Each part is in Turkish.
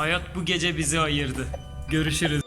Hayat bu gece bizi ayırdı. Görüşürüz.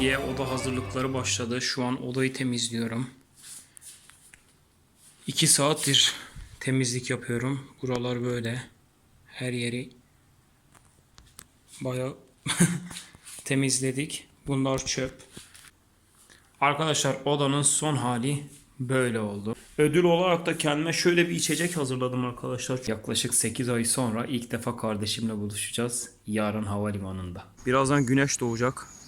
Diye oda hazırlıkları başladı. Şu an odayı temizliyorum. İki saattir temizlik yapıyorum. Buralar böyle. Her yeri bayağı temizledik. Bunlar çöp. Arkadaşlar odanın son hali böyle oldu. Ödül olarak da kendime şöyle bir içecek hazırladım arkadaşlar. Yaklaşık 8 ay sonra ilk defa kardeşimle buluşacağız. Yarın havalimanında. Birazdan güneş doğacak.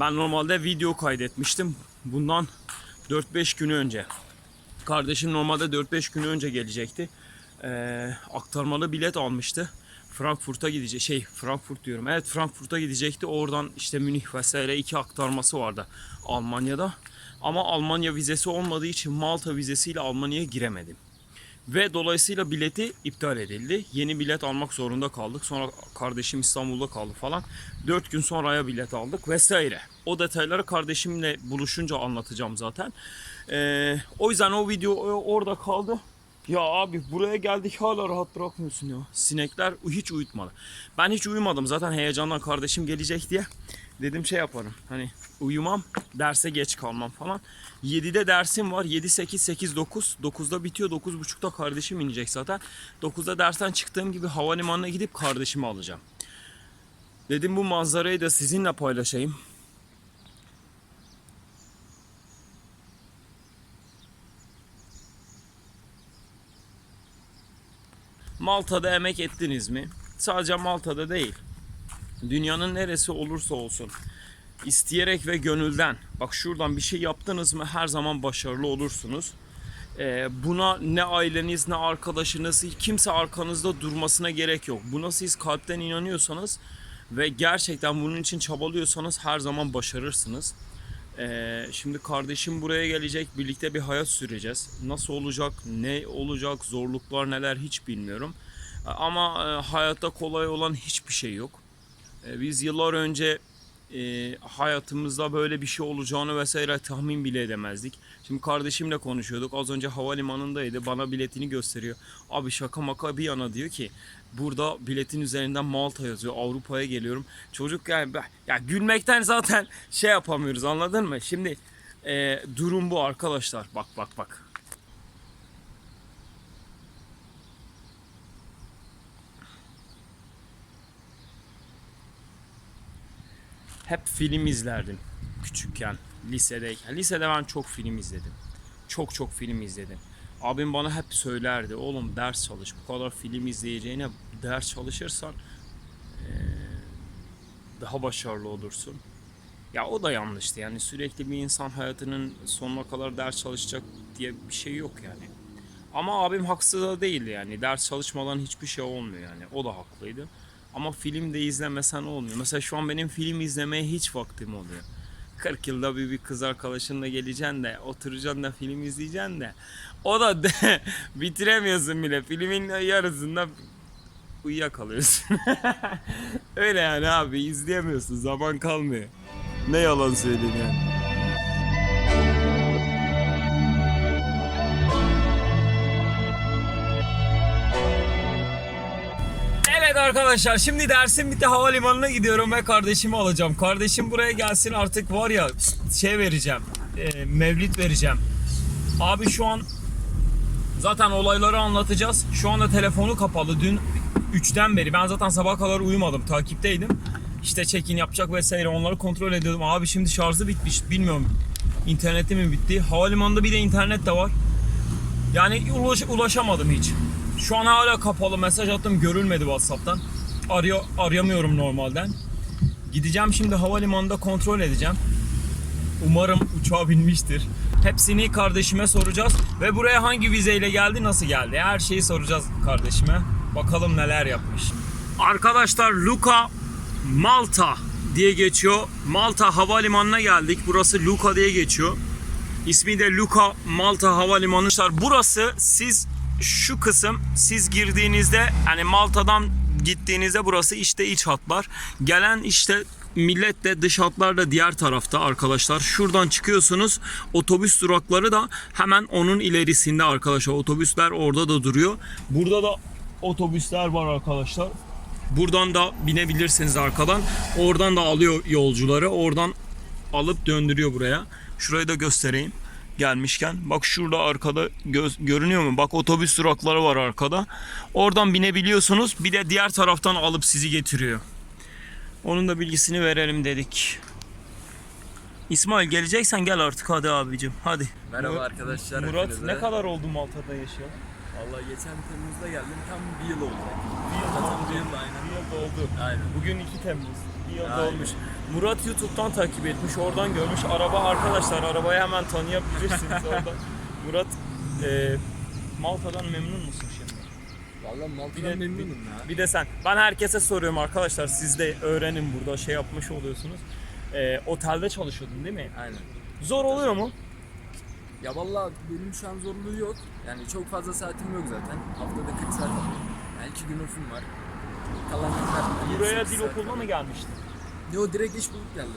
Ben normalde video kaydetmiştim. Bundan 4-5 gün önce. Kardeşim normalde 4-5 gün önce gelecekti. Ee, aktarmalı bilet almıştı. Frankfurt'a gidecek şey Frankfurt diyorum. Evet Frankfurt'a gidecekti. Oradan işte Münih vesaire iki aktarması vardı Almanya'da. Ama Almanya vizesi olmadığı için Malta vizesiyle Almanya'ya giremedim. Ve dolayısıyla bileti iptal edildi. Yeni bilet almak zorunda kaldık. Sonra kardeşim İstanbul'da kaldı falan. 4 gün sonraya bilet aldık vesaire. O detayları kardeşimle buluşunca anlatacağım zaten. Ee, o yüzden o video orada kaldı. Ya abi buraya geldik hala rahat bırakmıyorsun ya. Sinekler hiç uyutmadı. Ben hiç uyumadım zaten heyecandan kardeşim gelecek diye. Dedim şey yaparım hani uyumam derse geç kalmam falan. 7'de dersim var 7 8 8 9 9'da bitiyor 9.30'da kardeşim inecek zaten. 9'da dersten çıktığım gibi havalimanına gidip kardeşimi alacağım. Dedim bu manzarayı da sizinle paylaşayım. Malta'da emek ettiniz mi? Sadece Malta'da değil. Dünyanın neresi olursa olsun isteyerek ve gönülden bak şuradan bir şey yaptınız mı her zaman başarılı olursunuz. Ee, buna ne aileniz ne arkadaşınız kimse arkanızda durmasına gerek yok. Buna siz kalpten inanıyorsanız ve gerçekten bunun için çabalıyorsanız her zaman başarırsınız. Ee, şimdi kardeşim buraya gelecek birlikte bir hayat süreceğiz. Nasıl olacak, ne olacak, zorluklar neler hiç bilmiyorum. Ama e, hayatta kolay olan hiçbir şey yok. E, Biz yıllar önce e, hayatımızda böyle bir şey olacağını vesaire tahmin bile edemezdik. Şimdi kardeşimle konuşuyorduk. Az önce havalimanındaydı. Bana biletini gösteriyor. Abi şaka maka bir yana diyor ki burada biletin üzerinden Malta yazıyor. Avrupa'ya geliyorum. Çocuk yani ya gülmekten zaten şey yapamıyoruz anladın mı? Şimdi e, durum bu arkadaşlar. Bak bak bak. Hep film izlerdim küçükken, lisedeyken. Lisede ben çok film izledim. Çok çok film izledim. Abim bana hep söylerdi, oğlum ders çalış. Bu kadar film izleyeceğine ders çalışırsan daha başarılı olursun. Ya o da yanlıştı. Yani sürekli bir insan hayatının sonuna kadar ders çalışacak diye bir şey yok yani. Ama abim haksız da değildi yani. Ders çalışmadan hiçbir şey olmuyor yani. O da haklıydı. Ama film de izlemesen olmuyor. Mesela şu an benim film izlemeye hiç vaktim oluyor. 40 yılda bir, bir kız arkadaşınla geleceksin de oturacaksın da film izleyeceksin de o da de, bitiremiyorsun bile. Filmin yarısında uyuyakalıyorsun. Öyle yani abi izleyemiyorsun zaman kalmıyor. Ne yalan söyleyeyim yani. Evet arkadaşlar şimdi dersim bitti havalimanına gidiyorum ve kardeşimi alacağım. Kardeşim buraya gelsin artık var ya şey vereceğim. e, mevlit vereceğim. Abi şu an zaten olayları anlatacağız. Şu anda telefonu kapalı. Dün 3'ten beri ben zaten sabah kadar uyumadım. Takipteydim. İşte check-in yapacak vesaire onları kontrol ediyordum. Abi şimdi şarjı bitmiş. Bilmiyorum interneti mi bitti. Havalimanında bir de internet de var. Yani ulaş, ulaşamadım hiç. Şu an hala kapalı. Mesaj attım görülmedi WhatsApp'tan. Arıyor, arayamıyorum normalden. Gideceğim şimdi havalimanında kontrol edeceğim. Umarım uçağa binmiştir. Hepsini kardeşime soracağız. Ve buraya hangi vizeyle geldi, nasıl geldi? Her şeyi soracağız kardeşime. Bakalım neler yapmış. Arkadaşlar Luka Malta diye geçiyor. Malta Havalimanı'na geldik. Burası Luka diye geçiyor. İsmi de Luka Malta Havalimanı. Burası siz şu kısım siz girdiğinizde hani Malta'dan gittiğinizde burası işte iç hatlar. Gelen işte millet de dış hatlar da diğer tarafta arkadaşlar. Şuradan çıkıyorsunuz. Otobüs durakları da hemen onun ilerisinde arkadaşlar. Otobüsler orada da duruyor. Burada da otobüsler var arkadaşlar. Buradan da binebilirsiniz arkadan. Oradan da alıyor yolcuları. Oradan alıp döndürüyor buraya. Şurayı da göstereyim gelmişken. Bak şurada arkada göz, görünüyor mu? Bak otobüs durakları var arkada. Oradan binebiliyorsunuz. Bir de diğer taraftan alıp sizi getiriyor. Onun da bilgisini verelim dedik. İsmail geleceksen gel artık hadi abicim. Hadi. Merhaba arkadaşlar. Murat hepinize. ne kadar oldu Malta'da yaşıyor? Vallahi geçen Temmuz'da geldim tam bir yıl oldu. Bir yıl Tam oldu. bir yıl aynen. Bir yıl oldu. Aynen. Bugün 2 Temmuz. Bir yıl Aynen. olmuş. Murat YouTube'dan takip etmiş. Oradan görmüş. Araba arkadaşlar. Arabayı hemen tanıyabilirsiniz oradan. Murat e, Malta'dan memnun musun şimdi? Vallahi Bir de- Malta'dan memnunum ya. Bir de sen. Ben herkese soruyorum arkadaşlar. Siz de öğrenin burada şey yapmış oluyorsunuz. E, otelde çalışıyordun değil mi? Aynen. Zor oluyor mu? Ya vallahi benim şu an zorluğu yok. Yani çok fazla saatim yok zaten. Haftada 40 saat alıyorum. Yani 2 gün off'um var. Kalan günler Buraya 7-8 dil okuluna mı gelmiştin? Yo direkt iş bulup geldim.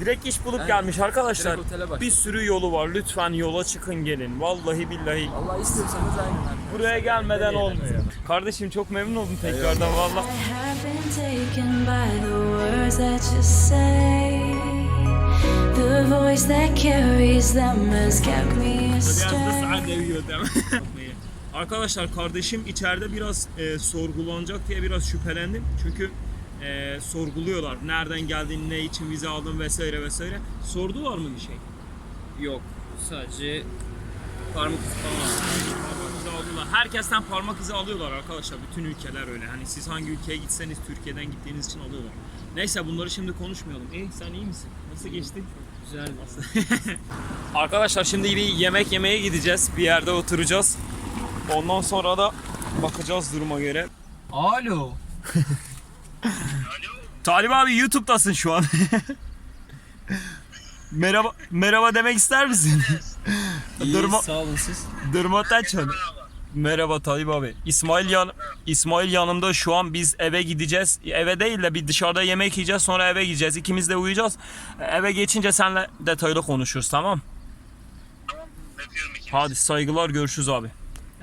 Direkt iş bulup Aynen. gelmiş arkadaşlar. Direkt otele başladım. Bir sürü yolu var. Lütfen yola çıkın gelin. Vallahi billahi. Allah istiyorsanız aynen arkadaşlar. Buraya gelmeden olmuyor. Kardeşim çok memnun oldum tekrardan valla. I have been taken by the words that you say. The voice that carries them has kept me astray. Arkadaşlar kardeşim içeride biraz e, sorgulanacak diye biraz şüphelendim. Çünkü e, sorguluyorlar. Nereden geldin, ne için vize aldın vesaire vesaire. Sordular mı bir şey? Yok. Sadece parmak izi falan. Parmak izi alıyorlar. Herkesten parmak izi alıyorlar arkadaşlar. Bütün ülkeler öyle. Hani siz hangi ülkeye gitseniz Türkiye'den gittiğiniz için alıyorlar. Neyse bunları şimdi konuşmayalım. İyi sen iyi misin? Nasıl geçti? Güzel. Arkadaşlar şimdi bir yemek yemeye gideceğiz. Bir yerde oturacağız. Ondan sonra da bakacağız duruma göre. Alo. Talip abi YouTube'dasın şu an. merhaba merhaba demek ister misin? İyi, Durma, sağ olun siz. durma Taçan. Merhaba Talip abi. İsmail yan İsmail yanımda şu an biz eve gideceğiz. Eve değil de bir dışarıda yemek yiyeceğiz sonra eve gideceğiz. İkimiz de uyuyacağız. Eve geçince seninle detaylı konuşuruz tamam? Öpüyorum ikinizi. Hadi saygılar görüşürüz abi.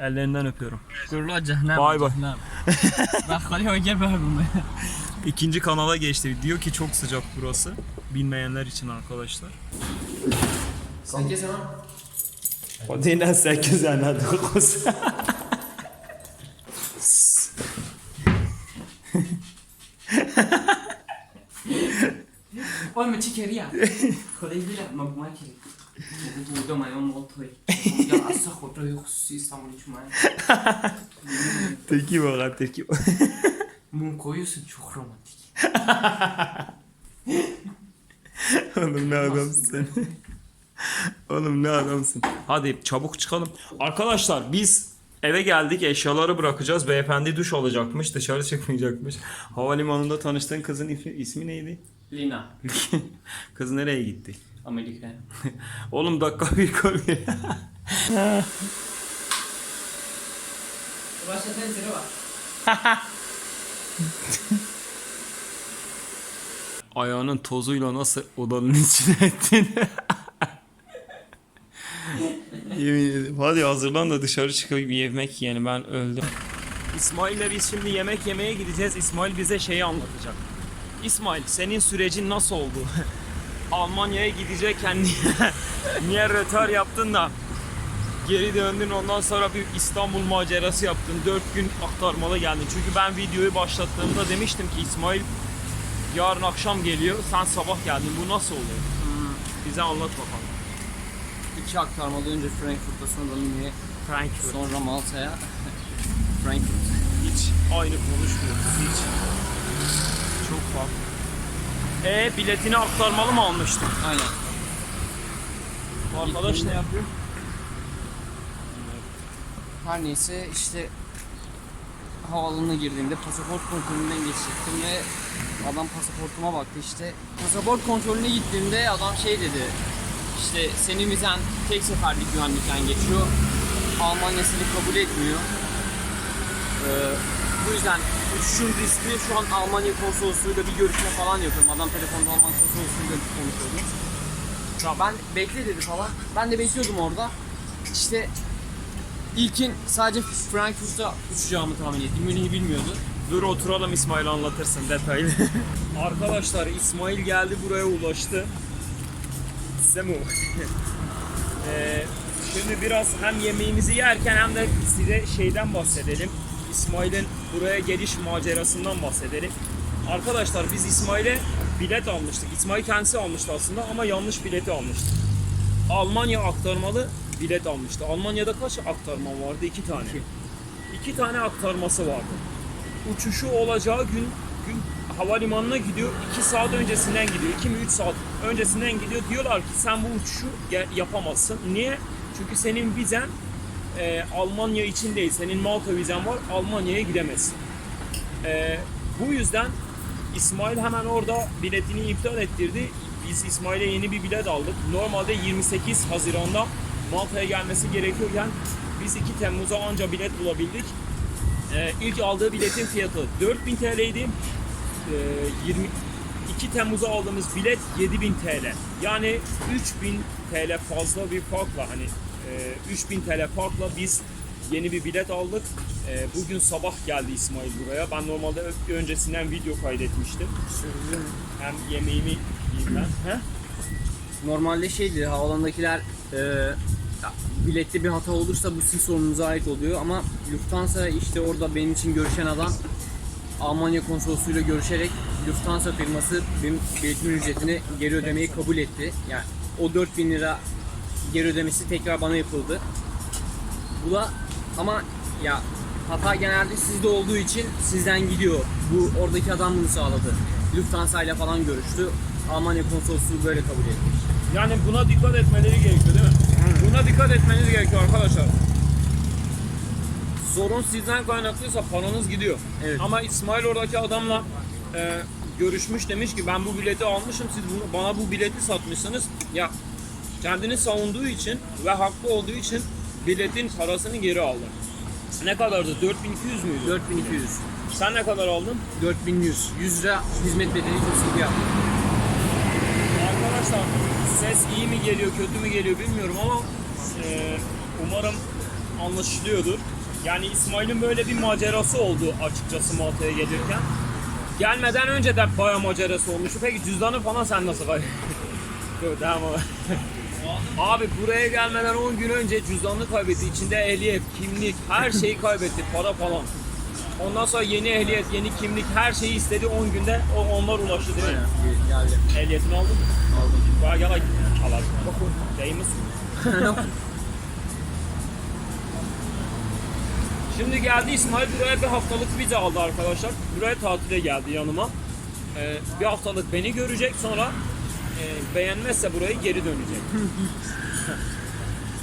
Ellerinden öpüyorum. Gurla cehennem. Bay bay. Ben kalıyor gel böyle İkinci kanala geçti. Diyor ki çok sıcak burası. Bilmeyenler için arkadaşlar. Sekiz ama. O değil lan 8 yani 9. Oğlum içi keri ya. Kolej değil ama bu makine. Bu da mayon oltoy metro yokusu İstanbul Cuma'ya. Teki bak abi teki. Mum koyuyorsun çok romantik. Oğlum ne adamsın. Oğlum ne adamsın. Hadi çabuk çıkalım. Arkadaşlar biz eve geldik eşyaları bırakacağız. Beyefendi duş alacakmış dışarı çıkmayacakmış. Havalimanında tanıştığın kızın ismi neydi? Lina. Kız nereye gitti? Amerika'ya. Oğlum dakika bir koy. Başlatın zira var. Ayağının tozuyla nasıl odanın içine ettin? Yemin ederim. Hadi hazırlan da dışarı çıkıp yemek yiyelim. Ben öldüm. İsmail'le biz şimdi yemek yemeye gideceğiz. İsmail bize şeyi anlatacak. İsmail senin sürecin nasıl oldu? Almanya'ya gidecekken niye, niye rötar yaptın da geri döndün ondan sonra bir İstanbul macerası yaptın. 4 gün aktarmalı geldin. Çünkü ben videoyu başlattığımda demiştim ki İsmail yarın akşam geliyor. Sen sabah geldin. Bu nasıl oluyor? Bize anlat bakalım. İki aktarmalı önce Frankfurt'ta sonra Line'ye Frankfurt. sonra Malta'ya. Frankfurt. Hiç aynı konuşmuyoruz. Hiç. Çok farklı. E biletini aktarmalı mı almıştın? Aynen. Bu arkadaş ne yapıyor? Her neyse işte havaalanına girdiğimde pasaport kontrolünden geçecektim ve adam pasaportuma baktı işte. Pasaport kontrolüne gittiğimde adam şey dedi. İşte senin vizen tek seferlik güvenlikten geçiyor. Almanya seni kabul etmiyor. Ee, bu yüzden uçuşun riskli şu an Almanya konsolosluğuyla bir görüşme falan yapıyorum. Adam telefonda Alman konsolosluğuyla konuşuyordu. Ya ben bekle dedi falan. Ben de bekliyordum orada. İşte ilkin sadece Frankfurt'a uçacağımı tahmin ettim. Münih'i bilmiyordu. Dur oturalım İsmail anlatırsın detaylı. Arkadaşlar İsmail geldi buraya ulaştı. Semu. Ee, şimdi biraz hem yemeğimizi yerken hem de size şeyden bahsedelim. İsmail'in buraya geliş macerasından bahsedelim. Arkadaşlar biz İsmail'e bilet almıştık. İsmail kendisi almıştı aslında ama yanlış bileti almıştı. Almanya aktarmalı bilet almıştı. Almanya'da kaç aktarma vardı? İki tane. İki tane aktarması vardı uçuşu olacağı gün gün havalimanına gidiyor. 2 saat öncesinden gidiyor. 2 mi 3 saat öncesinden gidiyor. Diyorlar ki sen bu uçuşu yapamazsın. Niye? Çünkü senin vizen e, Almanya için değil. Senin Malta vizen var. Almanya'ya gidemezsin. E, bu yüzden İsmail hemen orada biletini iptal ettirdi. Biz İsmail'e yeni bir bilet aldık. Normalde 28 Haziran'da Malta'ya gelmesi gerekiyorken biz 2 Temmuz'a anca bilet bulabildik. Ee, ilk aldığı biletin fiyatı 4000 TL'ydi. Ee, 22 Temmuz'a aldığımız bilet 7000 TL. Yani 3000 TL fazla bir farkla hani e, 3000 TL farkla biz yeni bir bilet aldık. Ee, bugün sabah geldi İsmail buraya. Ben normalde ö- öncesinden video kaydetmiştim. Hem yemeğimi yiyeyim ben. He? Normalde şeydi havalandakiler e, ya, bilette bir hata olursa bu sizin sorununuza ait oluyor ama Lufthansa işte orada benim için görüşen adam Almanya konsolosluğuyla görüşerek Lufthansa firması benim biletimin ücretini geri ödemeyi kabul etti. Yani o 4000 lira geri ödemesi tekrar bana yapıldı. Bu da ama ya hata genelde sizde olduğu için sizden gidiyor. Bu oradaki adam bunu sağladı. Lufthansa ile falan görüştü. Almanya konsolosluğu böyle kabul etmiş. Yani buna dikkat etmeleri gerekiyor değil mi? Buna dikkat etmeniz gerekiyor arkadaşlar. Sorun sizden kaynaklıysa paranız gidiyor. Evet. Ama İsmail oradaki adamla e, görüşmüş demiş ki ben bu bileti almışım siz bu- bana bu bileti satmışsınız. Ya kendini savunduğu için ve haklı olduğu için biletin parasını geri aldı. Ne kadardı? 4200 müydü? 4200. Sen ne kadar aldın? 4100. 100 lira hizmet bedeli kesinlikle yaptım. Arkadaşlar ses iyi mi geliyor kötü mü geliyor bilmiyorum ama e, umarım anlaşılıyordur. Yani İsmail'in böyle bir macerası oldu açıkçası Malta'ya gelirken. Gelmeden önce de baya macerası olmuştu. Peki cüzdanı falan sen nasıl kaybettin? Dur ol. Abi buraya gelmeden 10 gün önce cüzdanını kaybetti. İçinde ehliyet, kimlik, her şeyi kaybetti. Para falan. Ondan sonra yeni ehliyet, yeni kimlik her şeyi istedi 10 günde. O onlar ulaştı değil mi? Geldi. Ehliyetini aldın mı? Aldım. Bana gel alar. Değil misin? Şimdi geldi İsmail buraya bir haftalık vize aldı arkadaşlar. Buraya tatile geldi yanıma. Ee, bir haftalık beni görecek sonra e, beğenmezse burayı geri dönecek.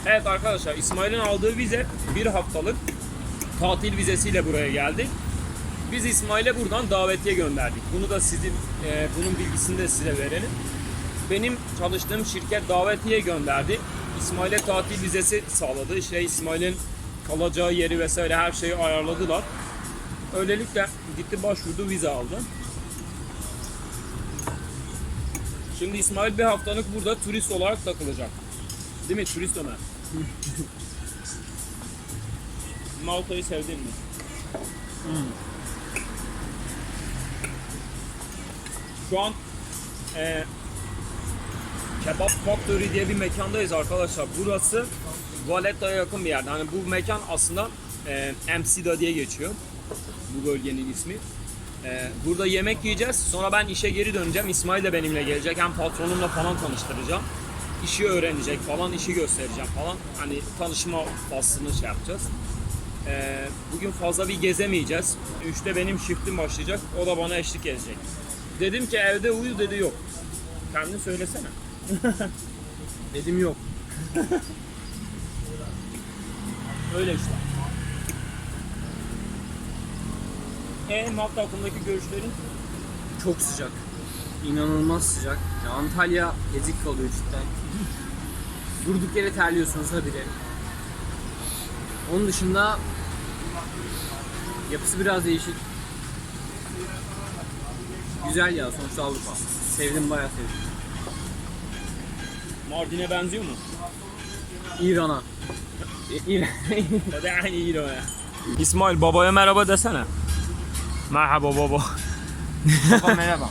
evet arkadaşlar İsmail'in aldığı vize bir haftalık tatil vizesiyle buraya geldi. Biz İsmail'e buradan davetiye gönderdik. Bunu da sizin e, bunun bilgisini de size verelim. Benim çalıştığım şirket davetiye gönderdi. İsmail'e tatil vizesi sağladı. İşte İsmail'in kalacağı yeri vesaire her şeyi ayarladılar. Öylelikle gitti başvurdu vize aldı. Şimdi İsmail bir haftalık burada turist olarak takılacak. Değil mi? Turist Ömer. Malta'yı sevdin mi? Şu an e, Kebap Factory diye bir mekandayız arkadaşlar. Burası Valletta'ya yakın bir yerde. Hani bu mekan aslında e, Amsterdam diye geçiyor. Bu bölgenin ismi. E, burada yemek yiyeceğiz. Sonra ben işe geri döneceğim. İsmail de benimle gelecek. Hem patronumla falan tanıştıracağım. İşi öğrenecek falan, işi göstereceğim falan. Hani tanışma faslını şey yapacağız. E, bugün fazla bir gezemeyeceğiz. Üçte benim shiftim başlayacak. O da bana eşlik edecek. Dedim ki evde uyu dedi yok. Kendin söylesene. Dedim yok. Öyle işte. E Malta hakkındaki görüşlerin? Çok sıcak. İnanılmaz sıcak. Ya Antalya ezik kalıyor cidden. Durduk yere terliyorsunuz habire. Onun dışında yapısı biraz değişik. Güzel ya sonuçta Avrupa. Sevdim bayağı sevdim. Mardin'e benziyor mu? İran'a. İran. O da aynı İran ya. İsmail babaya merhaba desene. Merhaba baba. Baba merhaba.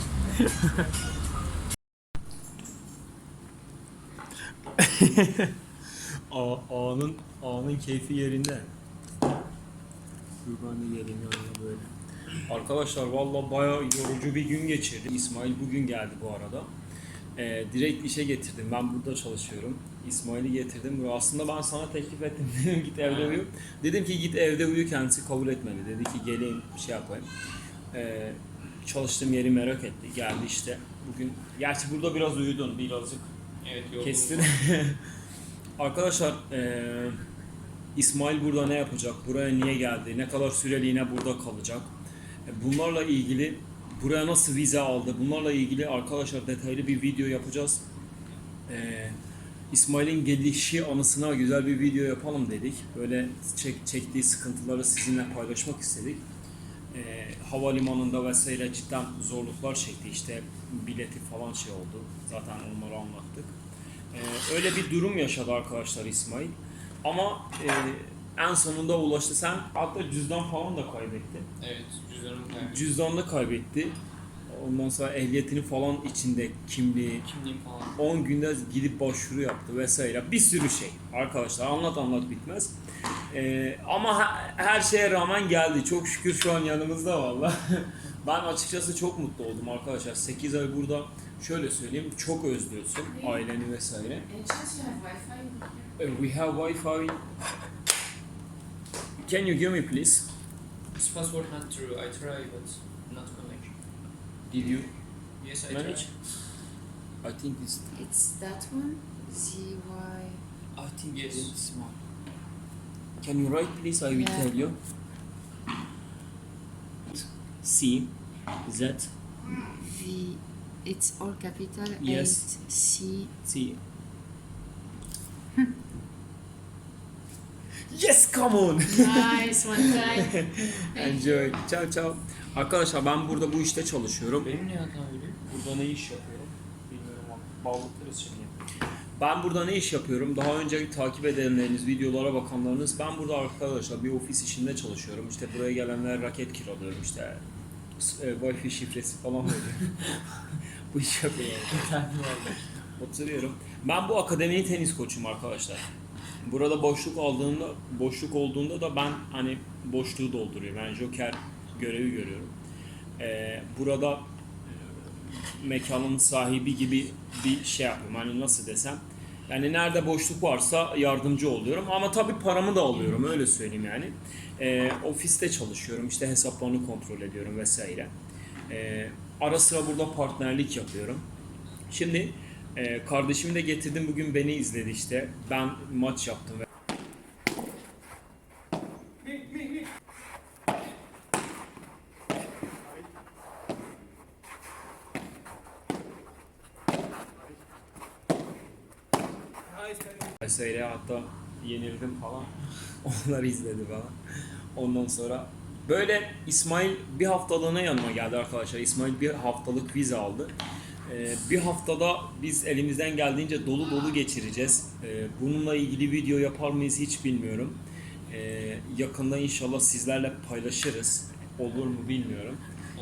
A, A'nın A'nın keyfi yerinde. Kurbanı yerim yanına böyle. Arkadaşlar valla bayağı yorucu bir gün geçirdi. İsmail bugün geldi bu arada. Ee, direkt işe getirdim. Ben burada çalışıyorum. İsmail'i getirdim. Böyle Aslında ben sana teklif ettim. Dedim git evde uyu. Dedim ki git evde uyu kendisi kabul etmedi. Dedi ki geleyim bir şey yapayım. Ee, çalıştığım yeri merak etti. Geldi işte. Bugün gerçi burada biraz uyudun birazcık Evet Kestin. Arkadaşlar eee, İsmail burada ne yapacak? Buraya niye geldi? Ne kadar süreliğine burada kalacak? E, Bunlarla ilgili buraya nasıl vize aldı? Bunlarla ilgili arkadaşlar detaylı bir video yapacağız. Eee, İsmail'in gelişi anısına güzel bir video yapalım dedik. Böyle çek, çektiği sıkıntıları sizinle paylaşmak istedik. Eee, havalimanında vesaire cidden zorluklar çekti. İşte bileti falan şey oldu. Zaten onları anlattık. Eee, öyle bir durum yaşadı arkadaşlar İsmail. Ama eee, en sonunda ulaştı. Sen hatta cüzdan falan da kaybetti. Evet cüzdanımı kaybettim. Cüzdanını kaybetti. Ondan sonra ehliyetini falan içinde kimliği, Kimliğim falan. 10 günde gidip başvuru yaptı vesaire. Bir sürü şey. Arkadaşlar anlat anlat bitmez. Ee, ama he- her şeye rağmen geldi. Çok şükür şu an yanımızda valla. ben açıkçası çok mutlu oldum arkadaşlar. 8 ay burada şöyle söyleyeyim çok özlüyorsun aileni vesaire. Uh, We have Wi-Fi. Can you give me please? This password not true. I try but. Did you Yes I manage? I think it's It's that one. Z Y. I think yes. It's small. Can you write please? I will Yeah. tell you. C Z V. It's all capital. Yes. Eight C. C. Hmm. Yes, come on. Nice one time. Enjoy. Ciao ciao. Arkadaşlar ben burada bu işte çalışıyorum. Benim ne hata öyle? Burada ne iş yapıyorum? Bilmiyorum ama bağlıklarız şimdi. Ben burada ne iş yapıyorum? Daha önce takip edenleriniz, videolara bakanlarınız, ben burada arkadaşlar bir ofis işinde çalışıyorum. İşte buraya gelenler raket kiralıyorum işte. E, Wi-Fi şifresi falan veriyorum. bu iş yapıyorum. Oturuyorum. Ben bu akademinin tenis koçum arkadaşlar. Burada boşluk aldığında, boşluk olduğunda da ben hani boşluğu dolduruyorum. Yani joker görevi görüyorum. Ee, burada mekanın sahibi gibi bir şey yapıyorum. Hani nasıl desem. Yani nerede boşluk varsa yardımcı oluyorum. Ama tabii paramı da alıyorum öyle söyleyeyim yani. Ee, ofiste çalışıyorum. işte hesaplarını kontrol ediyorum vesaire. Ee, ara sıra burada partnerlik yapıyorum. Şimdi e, kardeşimi de getirdim bugün beni izledi işte. Ben maç yaptım ve vesaire hatta yenildim falan. Onları izledi falan. Ondan sonra böyle İsmail bir haftalığına yanıma geldi arkadaşlar. İsmail bir haftalık vize aldı. Ee, bir haftada biz elimizden geldiğince dolu dolu geçireceğiz. Ee, bununla ilgili video yapar mıyız hiç bilmiyorum. Ee, yakında inşallah sizlerle paylaşırız. Olur mu bilmiyorum.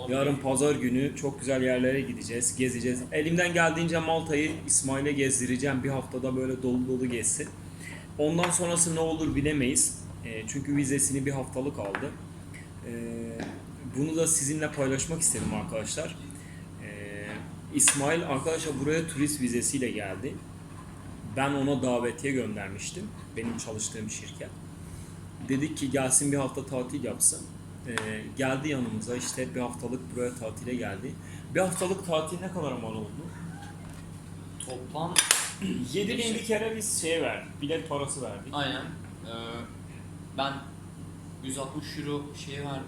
Yarın pazar günü çok güzel yerlere gideceğiz, gezeceğiz. Elimden geldiğince Malta'yı İsmail'e gezdireceğim. Bir haftada böyle dolu dolu gezsin. Ondan sonrası ne olur bilemeyiz. Çünkü vizesini bir haftalık aldı. Bunu da sizinle paylaşmak istedim arkadaşlar. İsmail arkadaşlar buraya turist vizesiyle geldi. Ben ona davetiye göndermiştim. Benim çalıştığım şirket. Dedik ki gelsin bir hafta tatil yapsın. E, geldi yanımıza işte bir haftalık buraya tatile geldi. Bir haftalık tatil ne kadar mal oldu? Toplam 7 bin bir kere biz şey verdik. Bilet parası verdik. aynen. Ee, ben 160 euro şeye verdim.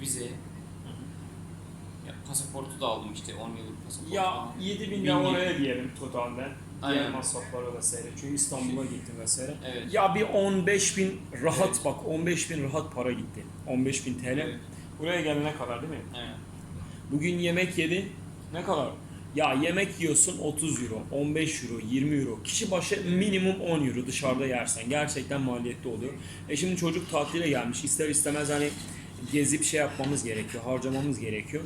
vize. Ya, pasaportu da aldım işte 10 yıllık pasaport. Ya falan. 7000 Bin de lira. oraya diyelim totalde. Diğer Aynen. masraflara vesaire. Çünkü İstanbul'a gittim vesaire. Evet. Ya bir 15 bin rahat Evet. bak 15 bin rahat para gitti. 15 bin TL. Evet. Buraya gelene kadar değil mi? Evet. Bugün yemek yedi. Ne kadar? Ya yemek yiyorsun 30 euro, 15 euro, 20 euro. Kişi başı minimum 10 euro dışarıda yersen. Gerçekten maliyetli oluyor. E şimdi çocuk tatile gelmiş. İster istemez hani gezip şey yapmamız gerekiyor, harcamamız gerekiyor.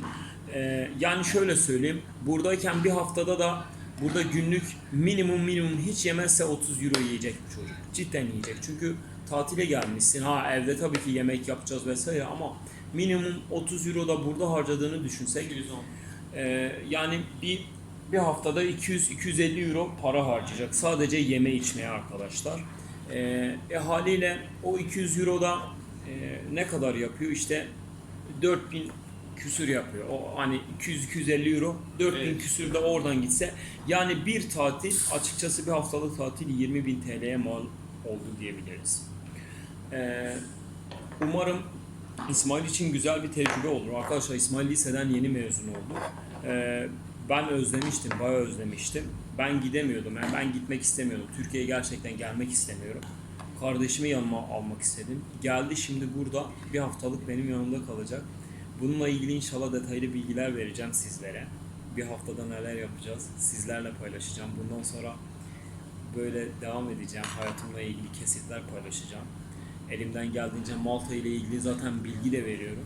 Ee, yani şöyle söyleyeyim. Buradayken bir haftada da burada günlük minimum minimum hiç yemezse 30 euro yiyecek bu çocuk. Cidden yiyecek. Çünkü tatile gelmişsin. Ha evde tabii ki yemek yapacağız vesaire ama minimum 30 euro da burada harcadığını düşünsek 210. ee, yani bir bir haftada 200-250 euro para harcayacak sadece yeme içmeye arkadaşlar. Ee, e, haliyle o 200 euro da e, ne kadar yapıyor? İşte 4000 küsür yapıyor. O hani 200-250 euro 4000 Evet. küsür de oradan gitse yani bir tatil açıkçası bir haftalık tatil 20.000 TL'ye mal oldu diyebiliriz. Ee, umarım İsmail için güzel bir tecrübe olur. Arkadaşlar İsmail liseden yeni mezun oldu. Ee, ben özlemiştim, bayağı özlemiştim. Ben gidemiyordum, yani ben gitmek istemiyordum. Türkiye'ye gerçekten gelmek istemiyorum. Kardeşimi yanıma almak istedim. Geldi şimdi burada bir haftalık benim yanımda kalacak. Bununla ilgili inşallah detaylı bilgiler vereceğim sizlere. Bir haftada neler yapacağız sizlerle paylaşacağım. Bundan sonra böyle devam edeceğim. Hayatımla ilgili kesitler paylaşacağım. Elimden geldiğince Malta ile ilgili zaten bilgi de veriyorum.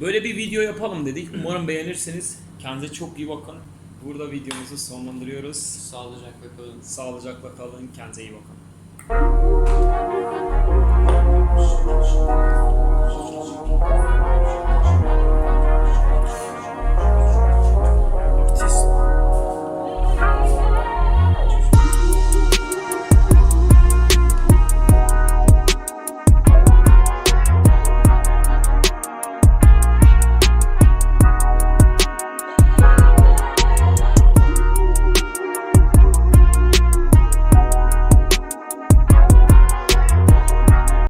Böyle bir video yapalım dedik. Umarım beğenirsiniz. Kendinize çok iyi bakın. Burada videomuzu sonlandırıyoruz. Sağlıcakla kalın. Sağlıcakla kalın. Kendinize iyi bakın.